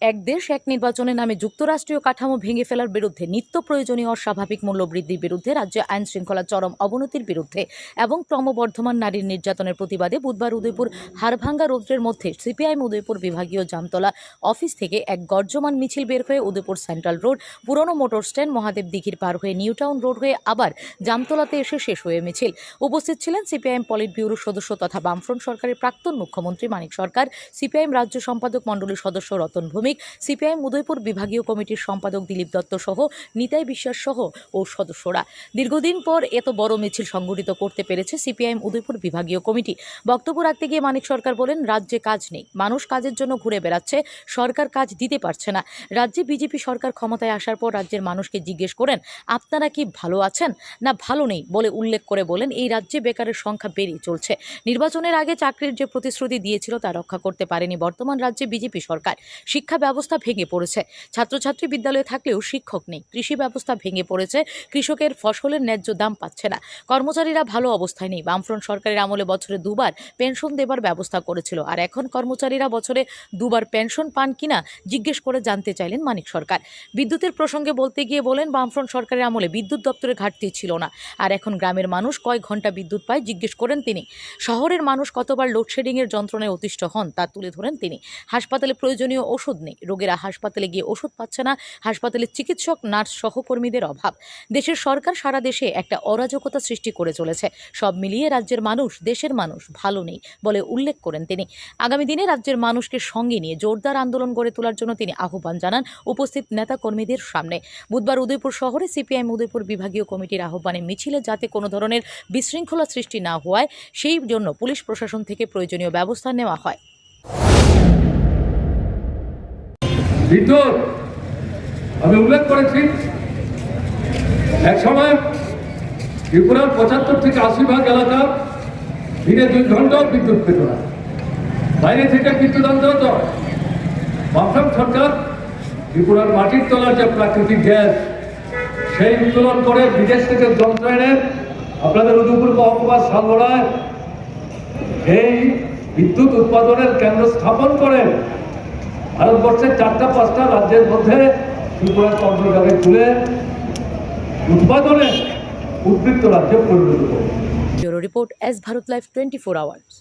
এক দেশ, এক নির্বাচনের নামে যুক্তরাষ্ট্রীয় কাঠামো ভেঙে ফেলার বিরুদ্ধে নিত্য প্রয়োজনীয় অস্বাভাবিক মূল্য বৃদ্ধির বিরুদ্ধে রাজ্যে আইন শৃঙ্খলা চরম অবনতির বিরুদ্ধে এবং ক্রমবর্ধমান নারীর নির্যাতনের প্রতিবাদে বুধবার উদয়পুর হাড়ভাঙ্গা রৌদ্রের মধ্যে সিপিআইএম উদয়পুর বিভাগীয় জামতলা অফিস থেকে এক গর্জমান মিছিল বের হয়ে উদয়পুর সেন্ট্রাল রোড, পুরনো মোটর স্ট্যান্ড, মহাদেব দিঘির পার হয়ে নিউ টাউন রোড হয়ে আবার জামতলাতে এসে শেষ হয়ে মিছিল। উপস্থিত ছিলেন সিপিআইএম পলিট ব্যুরোর সদস্য তথা বামফ্রন্ট সরকারের প্রাক্তন মুখ্যমন্ত্রী মানিক সরকার, সিপিআইএম রাজ্য সম্পাদক মণ্ডলীর সদস্য রতন ভৌমিক সিপিআইএম উদয়পুর বিভাগীয় কমিটির সম্পাদক দিলীপ দত্ত সহ নিতাই বিশ্বাস সহ ও সদস্যরা। দীর্ঘদিন পর এত বড় মিছিল সংগঠিত করতে পেরেছে সিপিআইএম উদয়পুর বিভাগীয় কমিটি। বক্তব্য রাখতে গিয়ে মানিক সরকার বলেন, রাজ্যে কাজ নেই। মানুষ কাজের জন্য ঘুরে বেড়াচ্ছে, সরকার কাজ দিতে পারছে না। রাজ্যে বিজেপি সরকার ক্ষমতায় আসার পর রাজ্যের মানুষকে জিজ্ঞেস করেন, আপনারা কি ভালো আছেন? না, ভালো নেই বলে উল্লেখ করে বলেন, এই রাজ্যে বেকারের সংখ্যা বেড়েই চলছে। নির্বাচনের আগে চাকরির যে প্রতিশ্রুতি দিয়েছিল তা রক্ষা করতে পারেনি বর্তমান রাজ্যে বিজেপি সরকার। শিক্ষা ব্যবস্থা ভেঙে পড়েছে। ছাত্রছাত্রী বিদ্যালয়ে থাকলেও শিক্ষক নেই। কৃষি ব্যবস্থা ভেঙে পড়েছে, কৃষকের ফসলের ন্যায্য দাম পাচ্ছে না। কর্মচারীরা ভালো অবস্থায় নেই। বামফ্রন্ট সরকারের আমলে বছরে দুবার পেনশন দেবার ব্যবস্থা করেছিল। আর এখন কর্মচারীরা বছরে দুবার পেনশন পান কিনা জিজ্ঞেস করে জানতে চাইলেন মানিক সরকার। বিদ্যুতের প্রসঙ্গে বলতে গিয়ে বলেন, বামফ্রন্ট সরকারের আমলে বিদ্যুৎ দপ্তরে ঘাটতি ছিল না। আর এখন গ্রামের মানুষ কয় ঘণ্টা বিদ্যুৎ পায় জিজ্ঞেস করেন তিনি। শহরের মানুষ কতবার লোডশেডিংয়ের যন্ত্রণায় অতিষ্ঠ হন তা তুলে ধরেন তিনি। হাসপাতালে প্রয়োজনীয় ওষুধ নেই। রোগীরা হাসপাতালে গিয়ে ওষুধ পাচ্ছে না। হাসপাতালে চিকিৎসক, নার্স, সহকর্মীদের অভাব। দেশের সরকার সারা দেশে একটা অরাজকতা সৃষ্টি করে চলেছে। সব মিলিয়ে রাজ্যের মানুষ, দেশের মানুষ ভালো নেই বলে উল্লেখ করেন তিনি। আগামী দিনে রাজ্যের মানুষকে সঙ্গে নিয়ে জোরদার আন্দোলন গড়ে তোলার জন্য তিনি আহ্বান জানান উপস্থিত নেতাকর্মীদের সামনে। বুধবার উদয়পুর শহরে সিপিআইএম উদয়পুর বিভাগীয় কমিটির আহ্বানে মিছিলে যাতে কোনো ধরনের বিশৃঙ্খলা সৃষ্টি না হওয়ায়, সেই জন্য পুলিশ প্রশাসন থেকে প্রয়োজনীয় ব্যবস্থা নেওয়া হয়। বিদ্যুৎ আমি উল্লেখ করেছি, এক সময় ত্রিপুরার পঁচাত্তর থেকে আশি ভাগ এলাকা দিনে দুই ঘন্টাও বিদ্যুৎ পেত না। বাইরে থেকে বিদ্যুৎ আনতে হতো। বামফ্রম সরকার ত্রিপুরার মাটির তলার যে প্রাকৃতিক গ্যাস, সেই উত্তোলন করে বিদেশ থেকে যন্ত্র এনে আপনাদের উদয়পুর মহকুমা সালগড়ায় এই বিদ্যুৎ উৎপাদনের কেন্দ্র স্থাপন করে ভারতবর্ষের চারটা, পাঁচটা রাজ্যের মধ্যে ত্রিপুরা চন্দ্রগ্রামে তুলে উৎপাদনে উদ্বৃত্ত রাজ্যে পরিণত করবে report S Bharat life twenty four hours.